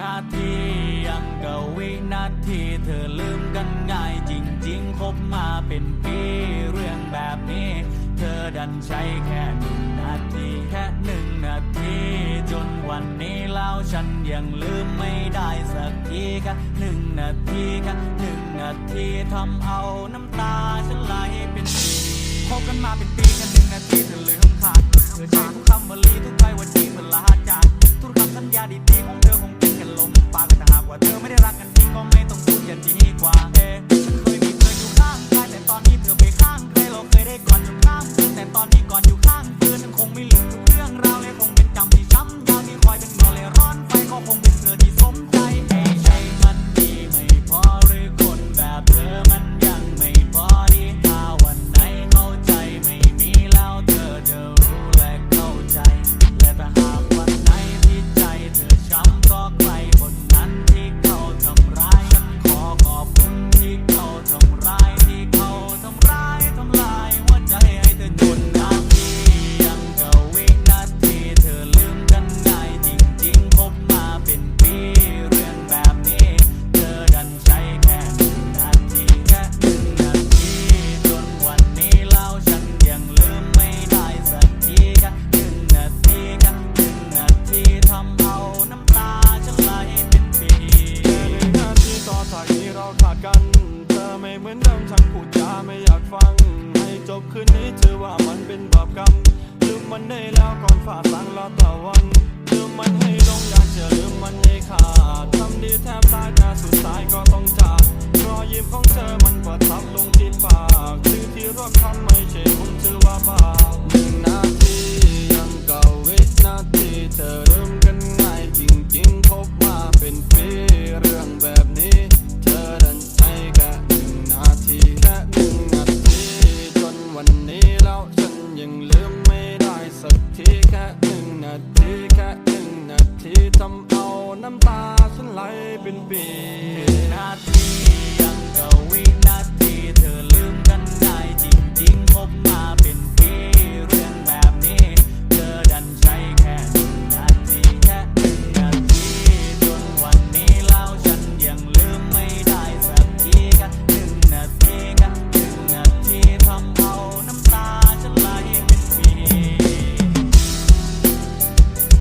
นาทียังกับวินาทีเธอลืมกันง่ายจริง ๆ คบมาเป็นปีเรื่องแบบนี้ เธอดันใช้แค่หนึ่งนาทีแค่หนึ่งนาทีจนวันนี้แล้วฉันยังลืมไม่ได้สักทีแค่หนึ่งนาทีแค่หนึ่งนาทีทำเอาน้ำตาฉันไหลเป็นปีคบกันมาเป็นปีแค่หนึ่งนาทีเธอลืมขาดเธอใช้ทุกคำวลีทุกไปวันที่เวลา ฟัง ให้จบคืนนี้เธอว่ามันเป็นบาปกรรม ลืมมันได้แล้วก่อนฝ่าสังรอตะวัน ลืมมันให้ลงอยากจะลืมมันให้ขาดทำดีแทบตายแต่สุดท้ายก็ต้องจากรอยยิ้มของเธอมันประทับลงที่ปากชื่อที่รักทำ can be.